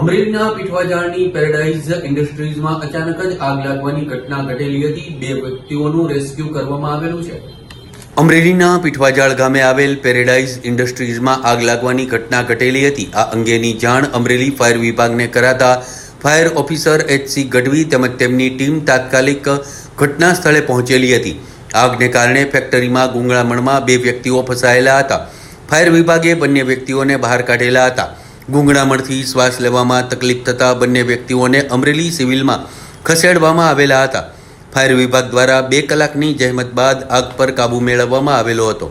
અમરેલીના પીઠવાજાળની પેરાડાઇઝ ઇન્ડસ્ટ્રીઝમાં અચાનક જ આગ લાગવાની ઘટના ઘટેલી હતી. બે વ્યક્તિઓનું રેસ્ક્યુ કરવામાં આવેલું છે. અમરેલીના પીઠવાજાળ ગામે આવેલ પેરેડાઇઝ ઇન્ડસ્ટ્રીઝમાં આગ લાગવાની ઘટના ઘટેલી હતી. આ અંગેની જાણ અમરેલી ફાયર વિભાગને કરાતા ફાયર ઓફિસર એચસી ગઢવી તેમજ તેમની ટીમ તાત્કાલિક ઘટના સ્થળે પહોંચેલી હતી. આગને કારણે ફેક્ટરીમાં ગુંગળામણમાં બે વ્યક્તિઓ ફસાયેલા હતા. ફાયર વિભાગે બંને વ્યક્તિઓને બહાર કાઢેલા હતા. ગુંગળામણથી શ્વાસ લેવામાં તકલીફ થતા બંને વ્યક્તિઓને અમરેલી સિવિલમાં ખસેડવામાં આવેલા હતા. ફાયર વિભાગ દ્વારા બે કલાકની જહેમત બાદ આગ પર કાબૂ મેળવવામાં આવેલો હતો.